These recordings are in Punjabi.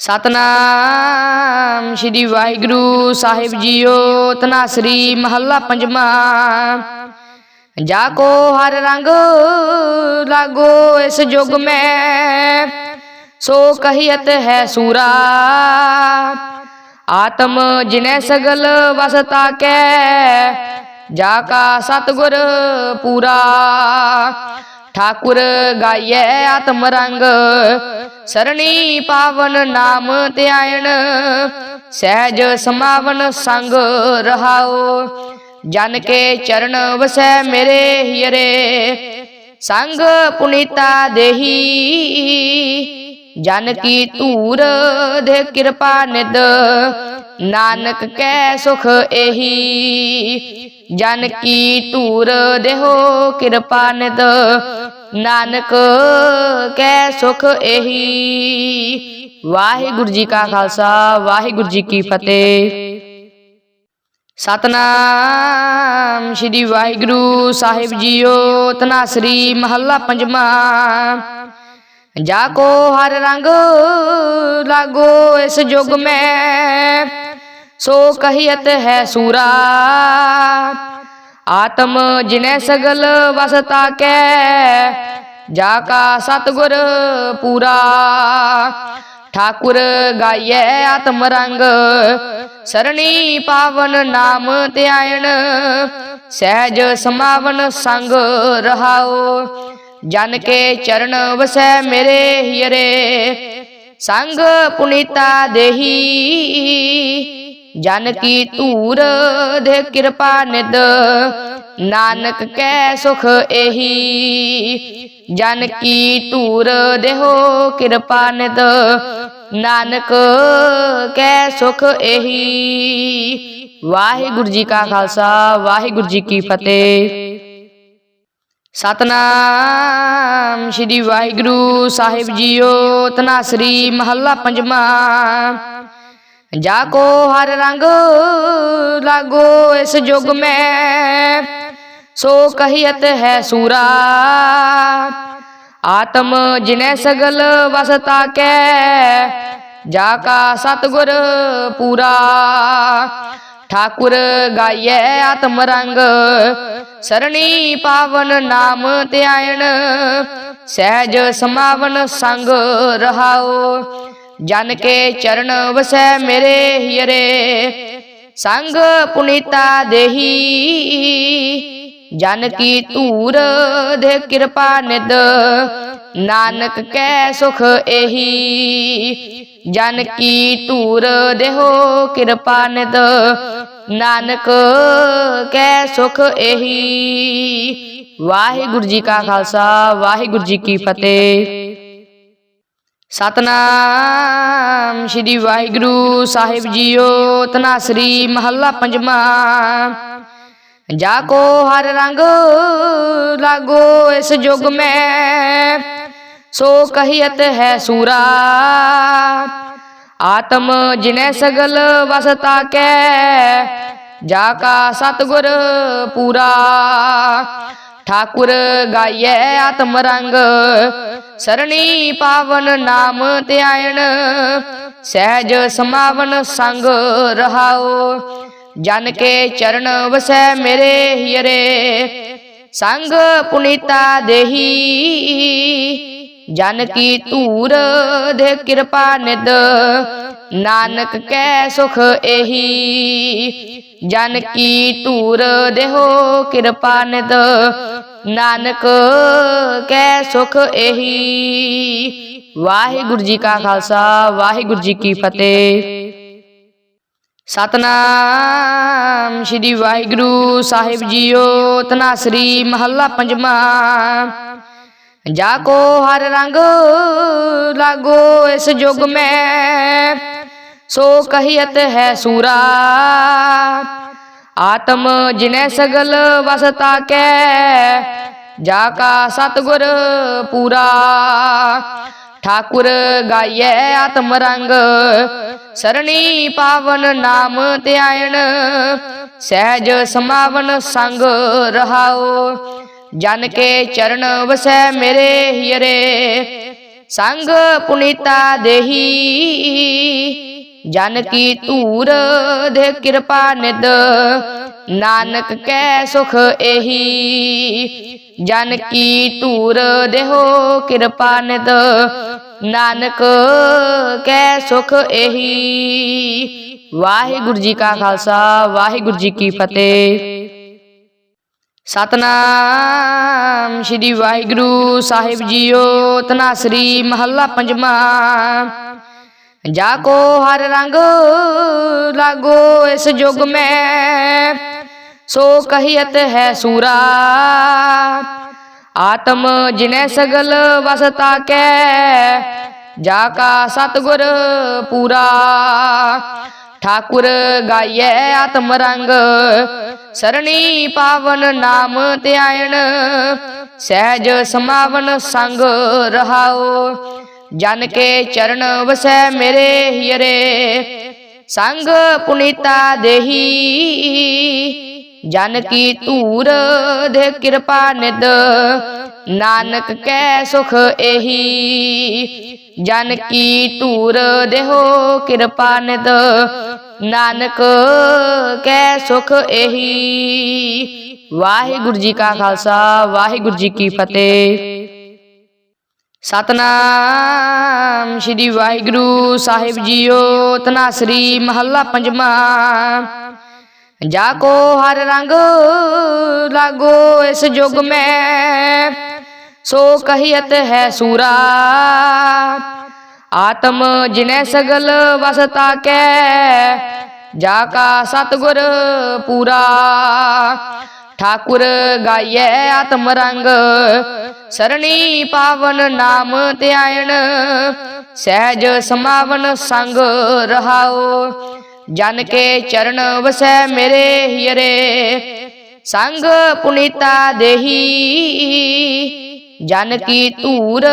ਸਤਨਾਮ ਸ੍ਰੀ ਵਾਹਿਗੁਰੂ ਸਾਹਿਬ ਜੀਓ ਤਨਾਸਰੀ ਮਹੱਲਾ ਪੰਜਵਾਂ। ਜਾ ਕੋ ਹਰ ਰੰਗ ਲਾਗੋ ਇਸ ਜੁਗ ਮੈਂ, ਸੋ ਕਹੀਤ ਹੈ ਸੂਰਾ। ਆਤਮ ਜਿਨੈ ਸਗਲ ਵਸਤਾ ਕੈ ਜਾ ਕਾ ਸਤਗੁਰ ਪੂਰਾ। ਠਾਕੁਰ ਗਾਈਐ ਆਤਮ ਰੰਗ ਸਰਣੀ ਪਾਵਨ ਨਾਮ ਧਿਆਇਣ ਸਹਿਜ ਸਮਾਵਨ ਸੰਗ ਰਹਾਓ ਜਨ ਕੇ ਚਰਨ ਵਸੈ ਮੇਰੇ ਹਿਰੇ ਸੰਗ ਪੁਨੀਤਾ ਦੇਹੀ ਜਨ ਕੀ ਧੂਰ ਦੇ ਕਿਰਪਾ ਨਿਦ ਨਾਨਕ ਕੈ ਸੁਖ ਇਹੀ ਜਨ ਕੀ ਧੂਰ ਦੇਹੋ ਕਿਰਪਾ ਨਿਦ ਨਾਨਕ ਕੈ ਸੁਖ ਇਹੀ ਵਾਹਿਗੁਰੂ ਜੀ ਕਾ ਖਾਲਸਾ, ਵਾਹਿਗੁਰੂ ਜੀ ਕੀ ਫਤਿਹ। ਸਤਨਾਮ ਸ੍ਰੀ ਵਾਹਿਗੁਰੂ ਸਾਹਿਬ ਜੀਓ, ਤਨਾਸਰੀ ਮਹੱਲਾ ਪੰਜਵਾਂ। ਜਾ ਕੋ ਹਰ ਰੰਗ ਲਾਗੋ ਇਸ ਜੁਗ ਮੈਂ ਸੋ ਕਹੀਤ ਹੈ ਸੂਰਾ। ਆਤਮ ਜਿਨੈ ਸਗਲ ਵਸਤਾ ਕੈ ਜਾ ਕਾ ਸਤਗੁਰ ਪੂਰਾ। ਠਾਕੁਰ ਗਾਈਐ ਆਤਮ ਰੰਗ ਸਰਣੀ ਪਾਵਨ ਨਾਮ ਧਿਆਇਣ ਸਹਿਜ ਸਮਾਵਨ ਸੰਗ ਰਹਾਓ। ਜਨ ਕੇ ਚਰਨ ਵਸੈ ਮੇਰੇ ਹਿਰੇ ਸੰਗ ਪੁਨੀਤਾ ਦੇਹੀ। ਜਨ ਕੀ ਧੂਰ ਦੇ ਕਿਰਪਾ ਨਿਦ ਨਾਨਕ ਕੈ ਸੁਖ ਇਹੀ ਜਨ ਕੀ ਧੂਰ ਦੇਹੋ ਕਿਰਪਾ ਨਿਦ ਨਾਨਕ ਕੈ ਸੁਖ ਇਹੀ ਵਾਹਿਗੁਰੂ ਜੀ ਕਾ ਖਾਲਸਾ, ਵਾਹਿਗੁਰੂ ਜੀ ਕੀ ਫਤਿਹ। ਸਤਨਾਮ ਸ੍ਰੀ ਵਾਹਿਗੁਰੂ ਸਾਹਿਬ ਜੀਓ ਤਨਾਸਰੀ ਮਹੱਲਾ ਪੰਜਵਾਂ। ਜਾ ਕੋ ਹਰ ਰੰਗ ਲਾਗੋ ਇਸ ਜੁਗ ਮੈਂ, ਸੋ ਕਹੀਤ ਹੈ ਸੂਰਾ। ਆਤਮ ਜਿਨੈ ਸਗਲ ਵਸਤਾ ਕੈ ਜਾ ਕਾ ਸਤਗੁਰ ਪੂਰਾ। ਠਾਕੁਰ ਗਾਈਐ ਆਤਮ ਰੰਗ। ਸਰਣੀ ਪਾਵਨ ਨਾਮ ਧਿਆਇਣ ਸਹਿਜ ਸਮਾਵਨ ਸੰਗ ਰਹਾਓ ਜਨ ਕੇ ਚਰਨ ਵਸੈ ਮੇਰੇ ਹਿਰੇ। ਸੰਗ ਪੁਨੀਤਾ ਦੇਹੀ। ਜਨ ਕੀ ਧੂਰ ਦੇ ਕਿਰਪਾ ਨਿਦ ਨਾਨਕ ਕੈ ਸੁਖ ਇਹੀ ਜਨ ਕੀ ਧੂਰ ਦੇਹੋ ਕਿਰਪਾ ਨਿਤ ਨਾਨਕ ਕੈ ਸੁਖ ਇਹੀ ਵਾਹਿਗੁਰੂ ਜੀ ਕਾ ਖਾਲਸਾ, ਵਾਹਿਗੁਰੂ ਜੀ ਕੀ ਫਤਿਹ। ਸਤਨਾਮ ਸ੍ਰੀ ਵਾਹਿਗੁਰੂ ਸਾਹਿਬ ਜੀਓ, ਤਨਾਸਰੀ ਮਹੱਲਾ ਪੰਜਵਾਂ। ਜਾ ਕੋ ਹਰ ਰੰਗ ਲਾਗੋ ਇਸ ਜੁਗ ਮੈਂ। ਸੋ ਕਹੀਤ ਹੈ ਸੂਰਾ। ਆਤਮ ਜਿਨੈ ਸਗਲ ਵਸਤਾ ਕੈ ਜਾ ਕਾ ਸਤਗੁਰ ਪੂਰਾ। ਠਾਕੁਰ ਗਾਈਐ ਆਤਮ ਰੰਗ, ਸਰਣੀ ਪਾਵਨ ਨਾਮ ਧਿਆਇਣ, ਸਹਿਜ ਸਮਾਵਨ ਸੰਗ ਰਹਾਓ ਜਨ ਕੇ ਚਰਨ ਵਸੈ ਮੇਰੇ ਹਿਰੇ, ਸੰਗ ਪੁਨੀਤਾ ਦੇਹੀ। ਜਨ ਕੀ ਧੂਰ ਦੇ ਕਿਰਪਾ ਨਿਦ ਨਾਨਕ ਕੈ ਸੁਖ ਇਹੀ। ਜਨ ਕੀ ਧੂਰ ਦੇਹੋ ਕਿਰਪਾ ਨਿਦ ਨਾਨਕ ਕੈ ਸੁਖ ਇਹੀ। ਵਾਹਿਗੁਰੂ ਜੀ ਕਾ ਖਾਲਸਾ ਵਾਹਿਗੁਰੂ ਜੀ ਕੀ ਫਤਿਹ। ਸਤਨਾਮ ਸ੍ਰੀ ਵਾਹਿਗੁਰੂ ਸਾਹਿਬ ਜੀਓ। ਤਨਾਸਰੀ ਮਹੱਲਾ ਪੰਜਵਾਂ। ਜਾ ਕੋ ਹਰ ਰੰਗ ਲਾਗੋ ਇਸ ਜੁਗ ਮੈਂ। ਸੋ ਕਹੀਤ ਹੈ ਸੂਰਾ। ਆਤਮ ਜਿਨੈ ਸਗਲ ਵਸਤਾ ਕੈ। ਜਾ ਕਾ ਸਤਗੁਰ ਪੂਰਾ। ਠਾਕੁਰ ਗਾਈਐ ਆਤਮ ਰੰਗ। ਸਰਣੀ ਪਾਵਨ ਨਾਮ ਧਿਆਇਣ। ਸਹਿਜ ਸਮਾਵਨ ਸੰਗ ਰਹਾਓ। ਜਨ ਕੇ ਚਰਨ ਵਸੈ ਮੇਰੇ ਹਿਰੇ ਸੰਗ ਪੁਨੀਤਾ ਦੇਹੀ। ਜਨ ਕੀ ਧੂਰ ਦੇ ਕਿਰਪਾ ਨਿਦ ਨਾਨਕ ਕੈ ਸੁਖ ਇਹੀ ਜਨ ਕੀ ਧੂਰ ਦੇਹੋ ਕਿਰਪਾ ਨਿਦ ਨਾਨਕ ਕੈ ਸੁਖ ਇਹੀ ਵਾਹਿਗੁਰੂ ਜੀ ਕਾ ਖਾਲਸਾ, ਵਾਹਿਗੁਰੂ ਜੀ ਕੀ ਫਤਿਹ। ਸਤਨਾਮ ਸ੍ਰੀ ਵਾਹਿਗੁਰੂ ਸਾਹਿਬ ਜੀਓ ਤਨਾਸਰੀ ਮਹੱਲਾ ਪੰਜਵਾਂ। ਜਾ ਕੋ ਹਰ ਰੰਗ ਲਾਗੋ ਇਸ ਯੁਗ ਮੈਂ, ਸੋ ਕਹੀਤ ਹੈ ਸੂਰਾ। ਆਤਮ ਜਿਨੈ ਸਗਲ ਵਸਤਾ ਕੈ, ਜਾ ਕਾ ਸਤਗੁਰ ਪੂਰਾ। ਠਾਕੁਰ ਗਾਈਐ ਆਤਮ ਰੰਗ। ਸਰਣੀ ਪਾਵਨ ਨਾਮ ਧਿਆਇਣ। ਸਹਿਜ ਸਮਾਵਨ ਸੰਗ ਰਹਾਓ ਜਨ ਕੇ ਚਰਨ ਵਸੈ ਮੇਰੇ ਹਿਰੇ ਸੰਗ ਪੁਨੀਤਾ ਦੇਹੀ। ਜਨ ਕੀ ਧੂਰ ਦੇ ਕਿਰਪਾ ਨਿਦ ਨਾਨਕ ਕੈ ਸੁਖ ਇਹੀ ਜਨ ਕੀ ਧੂਰ ਦੇਹੋ ਕਿਰਪਾ ਨਿਦ ਨਾਨਕ ਕੈ ਸੁਖ ਇਹੀ ਵਾਹਿਗੁਰੂ ਜੀ ਕਾ ਖਾਲਸਾ, ਵਾਹਿਗੁਰੂ ਜੀ ਕੀ ਫਤਿਹ। ਸਤਨਾਮ ਸ੍ਰੀ ਵਾਹਿਗੁਰੂ ਸਾਹਿਬ ਜੀਓ, ਤਨਾਸਰੀ ਮਹੱਲਾ ਪੰਜਵਾਂ। ਜਾ ਕੋ ਹਰ ਰੰਗ ਲਾਗੋ ਇਸ ਯੁਗ ਮੈਂ। ਸੋ ਕਹੀਤ ਹੈ ਸੂਰਾ। ਆਤਮ ਜਿਨੈ ਸਗਲ ਵਸਤਾ ਕੈ ਜਾ ਕਾ ਸਤਗੁਰ ਪੂਰਾ। ਠਾਕੁਰ ਗਾਈਐ ਆਤਮ ਰੰਗ, ਸਰਣੀ ਪਾਵਨ ਨਾਮ ਧਿਆਇਣ, ਸਹਿਜ ਸਮਾਵਨ ਸੰਗ ਰਹਾਓ ਜਨ ਕੇ ਚਰਨ ਵਸੈ ਮੇਰੇ ਹਿਰੇ, ਸੰਗ ਪੁਨੀਤਾ ਦੇਹੀ। ਜਨ ਕੀ ਧੂਰ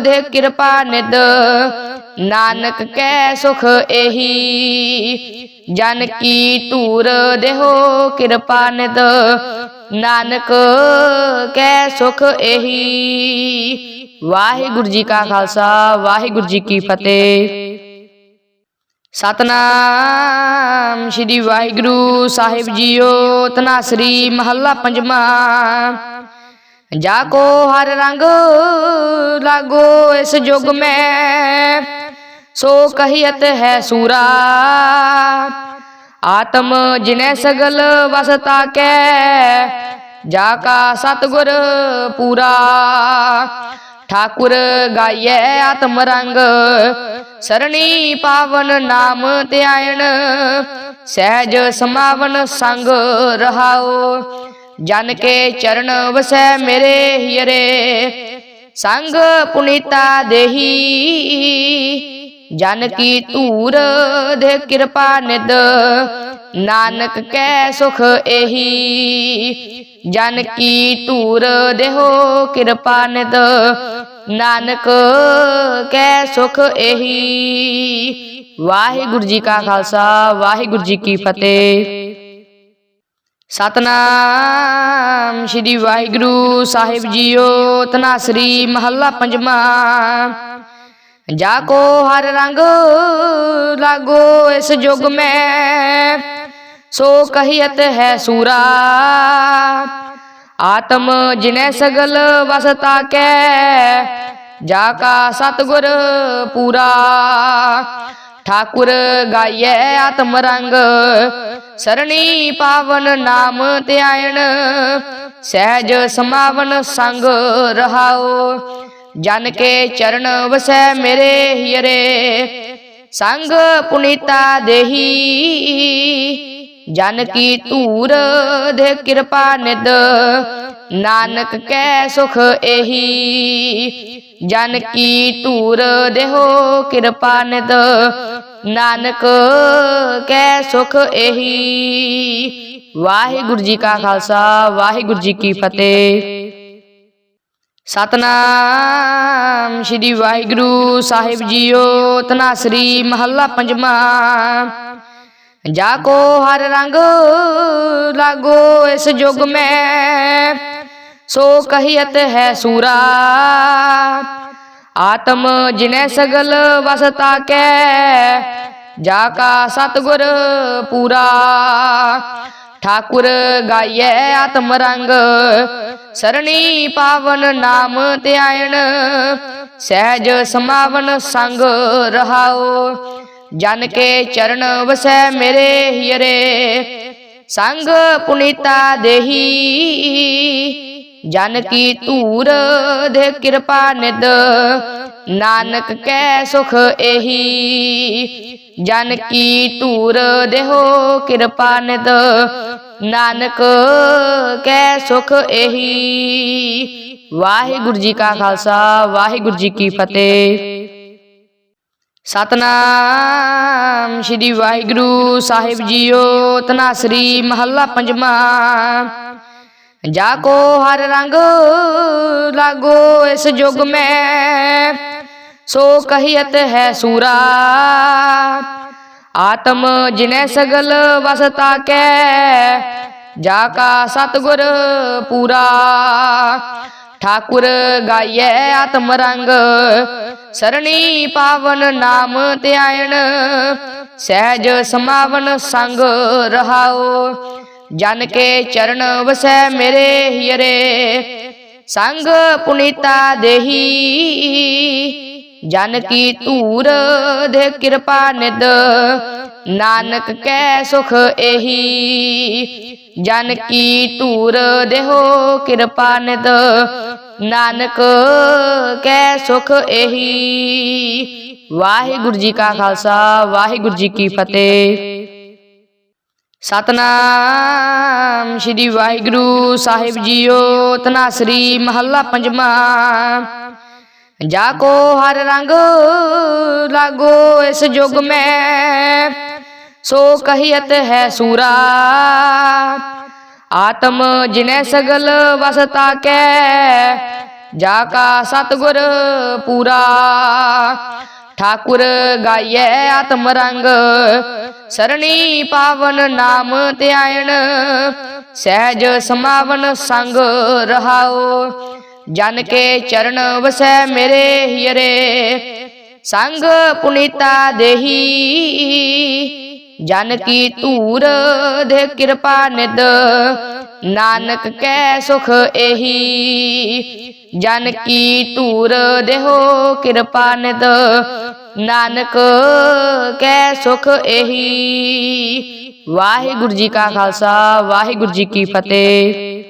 ਦੇ ਕਿਰਪਾ ਨਿਦ ਨਾਨਕ ਕੈ ਸੁਖ ਇਹੀ ਜਨ ਕੀ ਧੂਰ ਦੇਹੋ ਕਿਰਪਾ ਨਿਦ ਨਾਨਕ ਕੈ ਸੁਖ ਇਹੀ ਵਾਹਿਗੁਰੂ ਜੀ ਕਾ ਖਾਲਸਾ, ਵਾਹਿਗੁਰੂ ਜੀ ਕੀ ਫਤਿਹ। ਸਤਨਾਮ ਸ੍ਰੀ ਵਾਹਿਗੁਰੂ ਸਾਹਿਬ ਜੀਓ ਤਨਾਸਰੀ ਮਹੱਲਾ ਪੰਜਵਾਂ। ਜਾ ਕੋ ਹਰ ਰੰਗ ਲਾਗੋ ਇਸ ਯੁਗ ਮੈਂ। ਸੋ ਕਹੀਤ ਹੈ ਸੂਰਾ। ਆਤਮ ਜਿਨੈ ਸਗਲ ਵਸਤਾ ਕੈ, ਜਾ ਕਾ ਸਤਗੁਰ ਪੂਰਾ। ਠਾਕੁਰ ਗਾਈਐ ਆਤਮ ਰੰਗ, ਸਰਣੀ ਪਾਵਨ ਨਾਮ ਧਿਆਇਣ। ਸਹਿਜ ਸਮਾਵਨ ਸੰਗ ਰਹਾਓ। ਜਨ ਕੇ ਚਰਨ ਵਸੈ ਮੇਰੇ ਹਿਰੇ ਸੰਗ ਪੁਨੀਤਾ ਦੇਹੀ। ਜਨ ਕੀ ਧੂਰ ਦੇ ਕਿਰਪਾ ਨਿਦ ਨਾਨਕ ਕੈ ਸੁਖ ਇਹੀ ਜਨ ਕੀ ਧੂਰ ਦੇਹੋ ਕਿਰਪਾ ਨਿਦ ਨਾਨਕ ਕੈ ਸੁਖ ਇਹੀ ਵਾਹਿਗੁਰੂ ਜੀ ਕਾ ਖਾਲਸਾ, ਵਾਹਿਗੁਰੂ ਜੀ ਕੀ ਫਤਿਹ। ਸਤਨਾਮ ਸ੍ਰੀ ਵਾਹਿਗੁਰੂ ਸਾਹਿਬ ਜੀਓ, ਤਨਾਸਰੀ ਮਹੱਲਾ ਪੰਜਵਾਂ। ਜਾ ਕੋ ਹਰ ਰੰਗ ਲਾਗੋ ਇਸ ਯੁਗ ਮੈਂ, ਸੋ ਕਹੀਤ ਹੈ ਸੂਰਾ। ਆਤਮ ਜਿਨੈ ਸਗਲ ਵਸਤਾ ਕੈ, ਜਾ ਕਾ ਸਤਗੁਰ ਪੂਰਾ। ਠਾਕੁਰ ਗਾਈਐ ਆਤਮ ਰੰਗ। ਸਰਣੀ ਪਾਵਨ ਨਾਮ ਧਿਆਇਣ। ਸਹਿਜ ਸਮਾਵਨ ਸੰਗ ਰਹਾਓ ਜਨ ਕੇ ਚਰਨ ਵਸੈ ਮੇਰੇ ਹਿਰੇ ਸੰਗ ਪੁਨੀਤਾ ਦੇਹੀ। ਜਨ ਕੀ ਧੂਰ ਦੇ ਕਿਰਪਾ ਨਿਦ ਨਾਨਕ ਕੈ ਸੁਖ ਇਹੀ ਜਨ ਕੀ ਧੂਰ ਦੇਹੋ ਕਿਰਪਾ ਨਿਤ। ਨਾਨਕ ਕੈ ਸੁਖ ਇਹੀ ਵਾਹਿਗੁਰੂ ਜੀ ਕਾ ਖਾਲਸਾ, ਵਾਹਿਗੁਰੂ ਜੀ ਕੀ ਫਤਿਹ। ਸਤਨਾਮ ਸ੍ਰੀ ਵਾਹਿਗੁਰੂ ਸਾਹਿਬ ਜੀਓ, ਤਨਾਸਰੀ ਮਹੱਲਾ ਪੰਜਵਾਂ। ਜਾ ਕੋ ਹਰ ਰੰਗ ਲਾਗੋ ਇਸ ਯੁਗ ਮੈਂ। ਸੋ ਕਹੀਤ ਹੈ ਸੂਰਾ। ਆਤਮ ਜਿਨੈ ਸਗਲ ਵਸਤਾ ਕੈ, ਜਾ ਕਾ ਸਤਗੁਰ ਪੂਰਾ। ਠਾਕੁਰ ਗਾਈਐ ਆਤਮ ਰੰਗ, ਸਰਣੀ ਪਾਵਨ ਨਾਮ ਧਿਆਇਣ ਸਹਿਜ ਸਮਾਵਨ ਸੰਗ ਰਹਾਓ ਜਨ ਕੇ ਚਰਨ ਵਸੈ ਮੇਰੇ ਹੀਰੇ। ਸੰਗ ਪੁਨੀਤਾ ਦੇਹੀ ਜਨ ਕੀ ਧੂਰ ਦੇ ਕਿਰਪਾ ਨਿਦ ਨਾਨਕ ਕੈ ਸੁਖ ਇਹੀ ਜਨ ਕੀ ਧੂਰ ਦੇਹੋ ਕਿਰਪਾ ਨਿਦ ਨਾਨਕ ਕੈ ਸੁਖ ਇਹੀ ਵਾਹਿਗੁਰੂ ਜੀ ਕਾ ਖਾਲਸਾ, ਵਾਹਿਗੁਰੂ ਜੀ ਕੀ ਫਤਿਹ। ਸਤਨਾਮ ਸ੍ਰੀ ਵਾਹਿਗੁਰੂ ਸਾਹਿਬ ਜੀਓ ਤਨਾਸਰੀ ਮਹੱਲਾ ਪੰਜਵਾਂ। ਜਾ ਕੋ ਹਰ ਰੰਗ ਲਾਗੋ ਇਸ ਜੁਗ ਮੈਂ। ਸੋ ਕਹੀਤ ਹੈ ਸੂਰਾ। ਆਤਮ ਜਿਨੈ ਸਗਲ ਵਸਤਾ ਕੈ ਜਾ ਕਾ ਸਤਗੁਰ ਪੂਰਾ। ਠਾਕੁਰ ਗਾਈਐ ਆਤਮ ਰੰਗ, ਸਰਣੀ ਪਾਵਨ ਨਾਮ ਧਿਆਇਣ, ਸਹਿਜ ਸਮਾਵਨ ਸੰਗ ਰਹਾਓ। ਜਨ ਕੇ ਚਰਨ ਵਸੈ ਮੇਰੇ ਹੀਰੇ ਸੰਗ ਪੁਨੀਤਾ ਦੇਹੀ। ਜਨ ਕੀ ਧੂਰ ਦੇ ਕਿਰਪਾ ਨਿਦ ਨਾਨਕ ਕੈ ਸੁਖ ਇਹੀ ਜਨ ਕੀ ਧੂਰ ਦੇਹੋ ਕਿਰਪਾ ਨਿਦ ਨਾਨਕ ਕੈ ਸੁਖ ਇਹੀ ਵਾਹਿਗੁਰੂ ਜੀ ਕਾ ਖਾਲਸਾ, ਵਾਹਿਗੁਰੂ ਜੀ ਕੀ ਫਤਿਹ। ਸਤਨਾਮ ਸ੍ਰੀ ਵਾਹਿਗੁਰੂ ਸਾਹਿਬ ਜੀਓ, ਤਨਾਸਰੀ ਮਹੱਲਾ ਪੰਜਵਾਂ। ਜਾ ਕੋ ਹਰ ਰੰਗ ਲਾਗੋ ਇਸ ਜੁਗ ਮੈਂ, ਸੋ ਕਹੀਤ ਹੈ ਸੂਰਾ। ਆਤਮ ਜਿਨੈ ਸਗਲ ਵਸਤਾ ਕੈ ਜਾ ਕਾ ਸਤਗੁਰ ਪੂਰਾ। ਠਾਕੁਰ ਗਾਈਐ ਆਤਮ ਰੰਗ ਸਰਣੀ ਪਾਵਨ ਨਾਮ ਧਿਆਇਣ ਸਹਿਜ ਸਮਾਵਨ ਸੰਗ ਰਹਾਓ ਜਨ ਕੇ ਚਰਨ ਵਸੈ ਮੇਰੇ ਹੀਰੇ ਸੰਗ ਪੁਨੀਤਾ ਦੇਹੀ ਜਨ ਕੀ ਧੂਰ ਦੇ ਕਿਰਪਾ ਨਿਦ ਨਾਨਕ ਕੈ ਸੁਖ ਇਹੀ ਜਨ ਕੀ ਧੂਰ ਦੇਹੋ ਕਿਰਪਾ ਨਿਦ ਨਾਨਕ ਕੈ ਸੁਖ ਇਹੀ ਵਾਹਿਗੁਰੂ ਜੀ ਕਾ ਖਾਲਸਾ, ਵਾਹਿਗੁਰੂ ਜੀ ਕੀ ਫਤਿਹ।